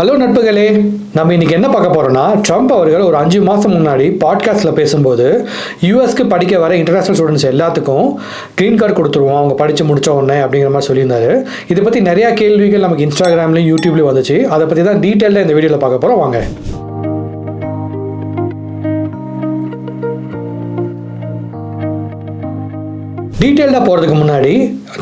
Hello நட்புகளே நம்ம இன்னைக்கு என்ன பார்க்க போறோம்னா ட்ரம்ப் அவர்கள் ஒரு அஞ்சு மாதம் முன்னாடி பாட்காஸ்ட்டில் பேசும்போது யூஎஸ்க்கு படிக்க வர இன்டர்நேஷனல் ஸ்டூடெண்ட்ஸ் எல்லாத்துக்கும் க்ரீன் கார்டு கொடுத்துருவோம் அவங்க படித்து முடிச்ச உடனே அப்படிங்கிற மாதிரி சொல்லியிருந்தாரு. இதை பற்றி நிறையா கேள்விகள் நமக்கு இன்ஸ்டாகிராம்லையும் யூடியூப்லேயும் வந்துச்சு. அதை பற்றி தான் டீட்டெயிலாக இந்த வீடியோவில் பார்க்க போகிறோம் வாங்க. டீட்டெயில்டாக போகிறதுக்கு முன்னாடி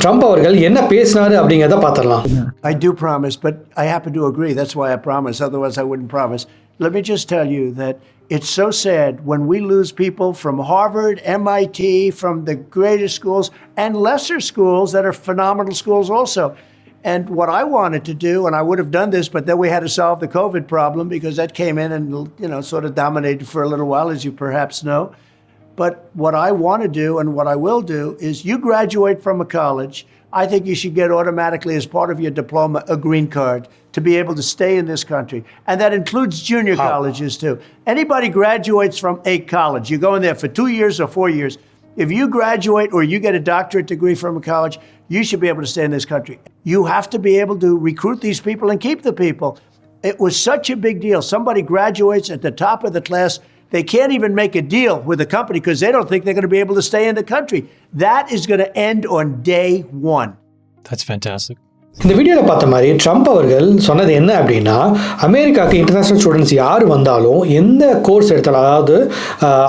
ட்ரம்ப் அவர்கள் என்ன பேசினாரு அப்படிங்கிறத பார்த்துடலாம் I do promise, but I happen to agree. That's why I promise. Otherwise, I wouldn't promise. Let me just tell you that it's so sad when we lose people from Harvard, MIT, from the greatest schools, and lesser schools that are phenomenal schools also. And what I wanted to do, and I would have done this, but then we had to solve the COVID problem because that came in and you know sort of dominated for a little while, as you perhaps know. But what I want to do and what I will do is you graduate from a college. I think you should get automatically, as part of your diploma, a green card to be able to stay in this country. And that includes junior colleges too. Anybody graduates from a college, you go in there for two years or four years. If you graduate or you get a doctorate degree from a college, you should be able to stay in this country. You have to be able to recruit these people and keep the people. It was such a big deal. Somebody graduates at the top of the class. They can't even make a deal with the company because they don't think they're going to be able to stay in the country. That is going to end on day one. That's fantastic. இந்த வீடியோவில் பார்த்த மாதிரி Trump அவர்கள் சொன்னது என்ன அப்படின்னா அமெரிக்காவுக்கு international students யார் வந்தாலும் எந்த கோர்ஸ் எடுத்தாலும் அதாவது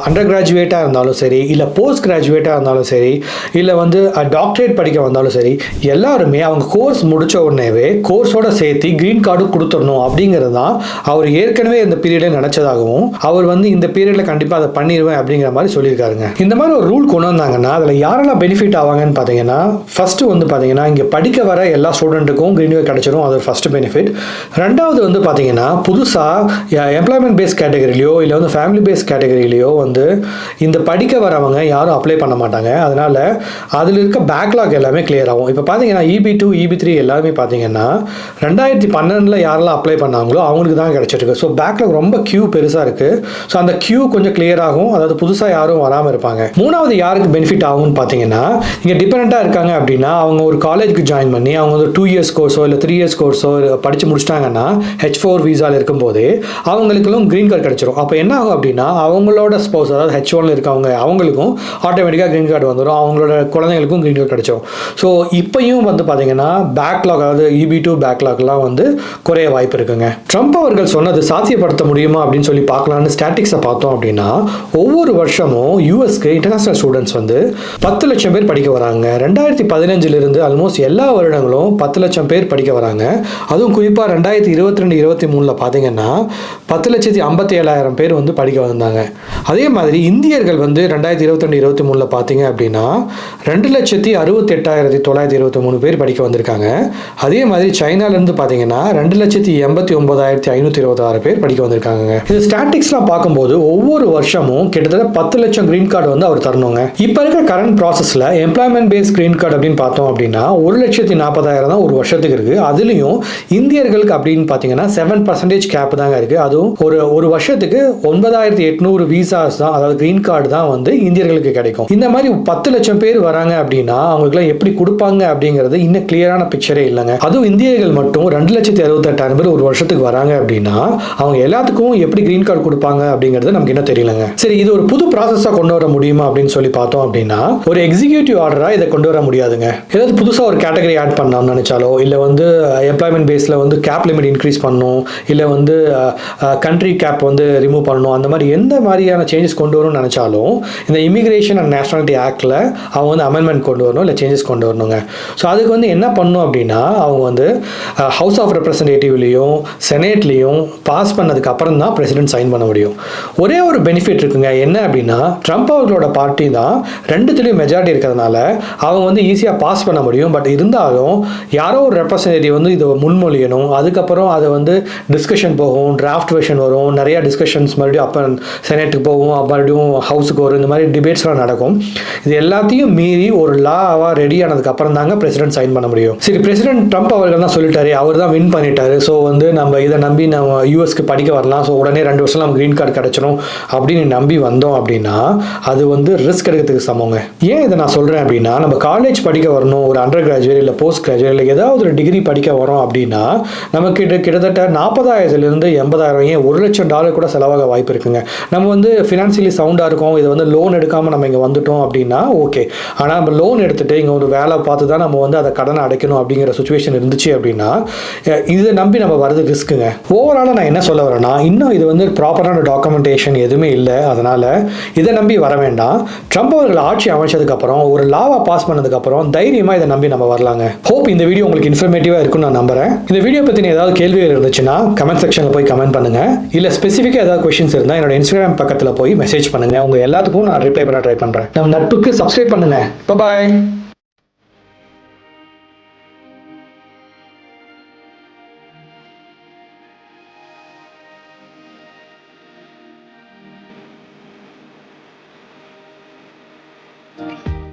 அண்டர் கிராஜுவேட்டாக இருந்தாலும் சரி இல்லை போஸ்ட் கிராஜுவேட்டாக இருந்தாலும் சரி இல்லை வந்து டாக்டரேட் படிக்க வந்தாலும் சரி எல்லாருமே அவங்க கோர்ஸ் முடித்த உடனேவே கோர்ஸோட சேர்த்து க்ரீன் கார்டு கொடுத்துடணும் அப்படிங்கிறது தான் அவர் ஏற்கனவே இந்த பீரியடில் நினச்சதாகவும் அவர் வந்து இந்த பீரியடில் கண்டிப்பாக அதை பண்ணிடுவேன் அப்படிங்கிற மாதிரி சொல்லியிருக்காருங்க. இந்த மாதிரி ஒரு ரூல் கொண்டு வந்தாங்கன்னா அதில் யாரெல்லாம் பெனிஃபிட் ஆவாங்கன்னு பார்த்தீங்கன்னா ஃபஸ்ட்டு வந்து பார்த்தீங்கன்னா இங்கே படிக்க வர எல்லா ஸ்டூடெண்ட்டுக்கும் க்ரீன் கார்டு கிடைச்சிரும். அது ஃபஸ்ட்டு பெனிஃபிட் ரெண்டாவது வந்து பார்த்தீங்கன்னா புதுசாக எம்ப்ளாய்மெண்ட் பேஸ் கேட்டகரியிலையோ இல்லை வந்து ஃபேமிலி பேஸ் கேட்டகரியிலையோ வந்து இந்த படிக்க வரவங்க யாரும் அப்ளை பண்ண மாட்டாங்க. அதனால் அதில் இருக்க பேக்லாக் எல்லாமே கிளியர் ஆகும். இப்போ பார்த்தீங்கன்னா இபி டூ இபி த்ரீ எல்லாமே பார்த்தீங்கன்னா ரெண்டாயிரத்தி பன்னெண்டில் யாரெல்லாம் அப்ளை பண்ணாங்களோ அவங்களுக்கு தான் கிடச்சிருக்கு. ஸோ பேக்லாக் ரொம்ப க்யூ பெருசாக இருக்குது ஸோ அந்த க்யூ கொஞ்சம் கிளியர் ஆகும். அதாவது புதுசாக யாரும் வராமல் இருப்பாங்க. மூணாவது யாருக்கு பெனிஃபிட் ஆகும்னு பார்த்தீங்கன்னா இங்கே டிபெண்ட்டாக இருக்காங்க அப்படின்னா அவங்க ஒரு காலேஜுக்கு ஜாயின் பண்ணி அவங்க வந்து டூ இயர்ஸ் கோர்ஸோ இல்லை த்ரீ இயர்ஸ் கோர்ஸோ படித்து முடிச்சிட்டாங்கன்னா ஹெச் ஃபோர் வீசாவில் இருக்கும்போது அவங்களுக்கும் க்ரீன் கார்டு கிடச்சிரும். அப்போ என்ன ஆகும் அப்படின்னா அவங்களோட ஸ்போஸ் அதாவது ஹெச் ஒன்ல இருக்கவங்க அவங்களுக்கும் ஆட்டோமேட்டிக்காக க்ரீன் கார்டு வந்துடும் அவங்களோட குழந்தைங்களுக்கும் க்ரீன் கார்டு கிடச்சிரும். ஸோ இப்பையும் வந்து பார்த்தீங்கன்னா பேக்லாக் அதாவது இபி டூ பேக்லாக்லாம் வந்து குறைய வாய்ப்பு இருக்குங்க. ட்ரம்ப் அவர்கள் சொன்னது சாத்தியப்படுத்த முடியுமா அப்படின்னு சொல்லி பார்க்கலான்னு ஸ்டாட்டிக்ஸை பார்த்தோம் அப்படின்னா ஒவ்வொரு வருஷமும் யூஎஸ்க்கு இன்டர்நேஷனல் ஸ்டூடெண்ட்ஸ் வந்து பத்து லட்சம் பேர் படிக்க வராங்க. ரெண்டாயிரத்தி பதினஞ்சிலிருந்து ஆல்மோஸ்ட் எல்லா வருடங்களும் பத்து லட்சம் பேர் படிக்க வராங்க. அதுவும் குறிப்பாக ரெண்டாயிரத்தி இருபத்தி ரெண்டு இருபத்தி மூணில் பார்த்தீங்கன்னா பத்து லட்சத்தி ஐம்பத்தி ஏழாயிரம் பேர் வந்து படிக்க வந்தாங்க அதே மாதிரி இந்தியர்கள் வந்து ரெண்டாயிரத்தி இருபத்தி ரெண்டு இருபத்தி மூணில் பார்த்தீங்க அப்படின்னா ரெண்டு லட்சத்தி அறுபத்தி எட்டாயிரத்தி தொள்ளாயிரத்தி இருபத்தி மூணு பேர் படிக்க வந்திருக்காங்க. அதே மாதிரி சைனாலேருந்து பார்த்தீங்கன்னா ரெண்டு லட்சத்தி எண்பத்தி ஒன்பதாயிரத்தி ஐநூற்றி இருபத்தாறு பேர் படிக்க வந்திருக்காங்க இது ஸ்டாட்டிக்ஸ்லாம் பார்க்கும்போது ஒவ்வொரு வருஷமும் கிட்டத்தட்ட பத்து லட்சம் க்ரீன் கார்டு வந்து அவர் தரணுங்க. இப்போ இருக்கிற கரண்ட் ப்ராசஸில் எம்ப்ளாய்மெண்ட் பேஸ் க்ரீன் கார்டு அப்படின்னு பார்த்தோம் அப்படின்னா ஒரு லட்சத்தி நாற்பதாயிரம் தான் ஒரு வருஷத்துக்கு இருக்குது அதுலேயும் இந்தியர்களுக்கு அப்படின்னு பார்த்தீங்கன்னா செவன் பர்சன்டேஜ் கேப் தாங்க இருக்குது அதுவும் ஒரு ஒரு வருஷத்துக்கு ஒன்பதாயிரத்தி எட்நூறு விசாஸ் தான் அதாவது க்ரீன் கார்டு தான் வந்து இந்தியர்களுக்கு கிடைக்கும். இந்த மாதிரி பத்து லட்சம் பேர் வராங்க அப்படின்னா அவங்களுக்குலாம் எப்படி கொடுப்பாங்க அப்படிங்கிறது இன்னும் கிளியரான பிக்சரே இல்லைங்க. அதுவும் இந்தியர்கள் மட்டும் ரெண்டு லட்சத்தி அறுபத்தெட்டாயிரம் பேர் ஒரு வருஷத்துக்கு வராங்க அப்படின்னா அவங்க எல்லாத்துக்கும் எப்படி க்ரீன் கார்டு கொடுப்பாங்க அப்படிங்கிறது நமக்கு என்ன தெரியலங்க. சரி இது ஒரு புது ப்ராசஸாக கொண்டு வர முடியுமா அப்படின்னு சொல்லி பார்த்தோம் அப்படின்னா ஒரு எக்ஸிக்யூட்டிவ் ஆர்டராக இதை கொண்டு வர முடியாதுங்க. ஏதாவது புதுசாக ஒரு கேட்டகரி ஆட் பண்ணலாம்னு ஆரம்பித்தாலோ இல்லை வந்து எம்ப்ளாய்மெண்ட் பேஸில் வந்து கேப் லிமிட் இன்க்ரீஸ் பண்ணணும் இல்லை வந்து கண்ட்ரி கேப் வந்து ரிமூவ் பண்ணணும் அந்த மாதிரி எந்த மாதிரியான சேஞ்சஸ் கொண்டு வரணும்னு நினச்சாலும் இந்த இமிக்ரேஷன் அண்ட் நேஷனாலிட்டி ஆக்டில் அவங்க வந்து அமெண்ட்மெண்ட் கொண்டு வரணும் இல்லை சேஞ்சஸ் கொண்டு வரணுங்க. ஸோ அதுக்கு வந்து என்ன பண்ணணும் அப்படின்னா அவங்க வந்து ஹவுஸ் ஆஃப் ரெப்ரசன்டேட்டிவ்லேயும் செனேட்லேயும் பாஸ் பண்ணதுக்கு அப்புறம் தான் பிரசிடென்ட் சைன் பண்ண முடியும். ஒரே ஒரு பெனிஃபிட் இருக்குங்க என்ன அப்படின்னா ட்ரம்ப் அவர்களோட பார்ட்டி தான் ரெண்டுத்துலேயும் மெஜாரிட்டி இருக்கிறதுனால அவங்க வந்து ஈஸியாக பாஸ் பண்ண முடியும். பட் இருந்தாலும் யாரோ ஒரு ரெப்ரசன்டேட்டிவ் வந்து இதை முன்மொழியணும். அதுக்கப்புறம் அதை வந்து டிஸ்கஷன் போகும் டிராஃப்ட் வெர்ஷன் வரும் நிறைய டிஸ்கஷன்ஸ் மறுபடியும் அப்போ செனேட்டுக்கு போகும் மறுபடியும் ஹவுஸுக்கு வரும் இந்த மாதிரி டிபேட்ஸ்லாம் நடக்கும். இது எல்லாத்தையும் மீறி ஒரு லாவாக ரெடி ஆனதுக்கு அப்புறம் தாங்க பிரசிடென்ட் சைன் பண்ண முடியும். சரி பிரசிடென்ட் ட்ரம்ப் அவர்கள் தான் சொல்லிட்டாரு. அவர் தான் வின் பண்ணிட்டாரு. ஸோ வந்து நம்ம இதை நம்பி நம்ம யூஎஸ்க்கு படிக்க வரலாம். ஸோ உடனே ரெண்டு வருஷம் நம்ம க்ரீன் கார்டு கிடைச்சிடும் அப்படின்னு நம்பி வந்தோம் அப்படின்னா அது வந்து ரிஸ்க் எடுக்கிறதுக்கு சமங்க. ஏன் இதை நான் சொல்கிறேன் அப்படின்னா நம்ம காலேஜ் படிக்க வரணும். ஒரு அண்டர் கிராஜுவேட் இல்லை போஸ்ட் கிராஜுவேட் இல்லை ஏதாவது ஒரு டிகிரி படிக்க வரோம் அப்படின்னா நமக்கு கிட்டத்தட்ட நாற்பதாயிரத்துலேருந்து எண்பதாயிரம் ஏன் ஒரு லட்சம் டாலர் கூட செலவாக வாய்ப்பு இருக்குங்க. நம்ம வந்து ஃபினான்சியலி சவுண்டாக இருக்கோம் இது வந்து லோன் எடுக்காமல் நம்ம இங்கே வந்துட்டோம் அப்படின்னா ஓகே ஆனால் நம்ம லோன் எடுத்துகிட்டு இங்கே ஒரு வேலை பார்த்து தான் நம்ம வந்து அதை கடனை அடைக்கணும் அப்படிங்கிற சுச்சுவேஷன் இருந்துச்சு அப்படின்னா இதை நம்பி நம்ம வரது ரிஸ்க்குங்க ஓவராலாக நான் என்ன சொல்ல வரேன்னா இன்னும் இது வந்து ப்ராப்பரான டாக்குமெண்டேஷன் எதுவுமே இல்லை. அதனால் இதை நம்பி வர வேண்டாம். ட்ரம்ப் அவர்கள் ஆட்சி அமைச்சதுக்கப்புறம் ஒரு லாவா பாஸ் பண்ணதுக்கப்புறம் தைரியமாக இதை நம்பி நம்ம வரலாங்க. ஹோப் இந்த வீடியோ உங்களுக்கு இன்ஃபர்மேட்டிவாக இருக்கும்னு நான் நம்புறேன். இந்த வீடியோ பற்றின ஏதாவது கேள்விகள் இருந்துச்சுன்னா கமெண்ட் செக்ஷனில் போய் கமெண்ட் பண்ணுங்க. இல்லை ஸ்பெசிஃபிக்காக ஏதாவது கொஸ்டின்ஸ் இருந்தால் என்னோட இன்ஸ்டாகிராம் பக்கத்தில் போய் மெசேஜ் பண்ணுங்க. உங்க எல்லாத்துக்கும் நான் ரிப்ளை பண்ண ட்ரை பண்ணுறேன் நம்ம நட்புக்கு சப்ஸ்கிரைப் பண்ணுங்க. பாய்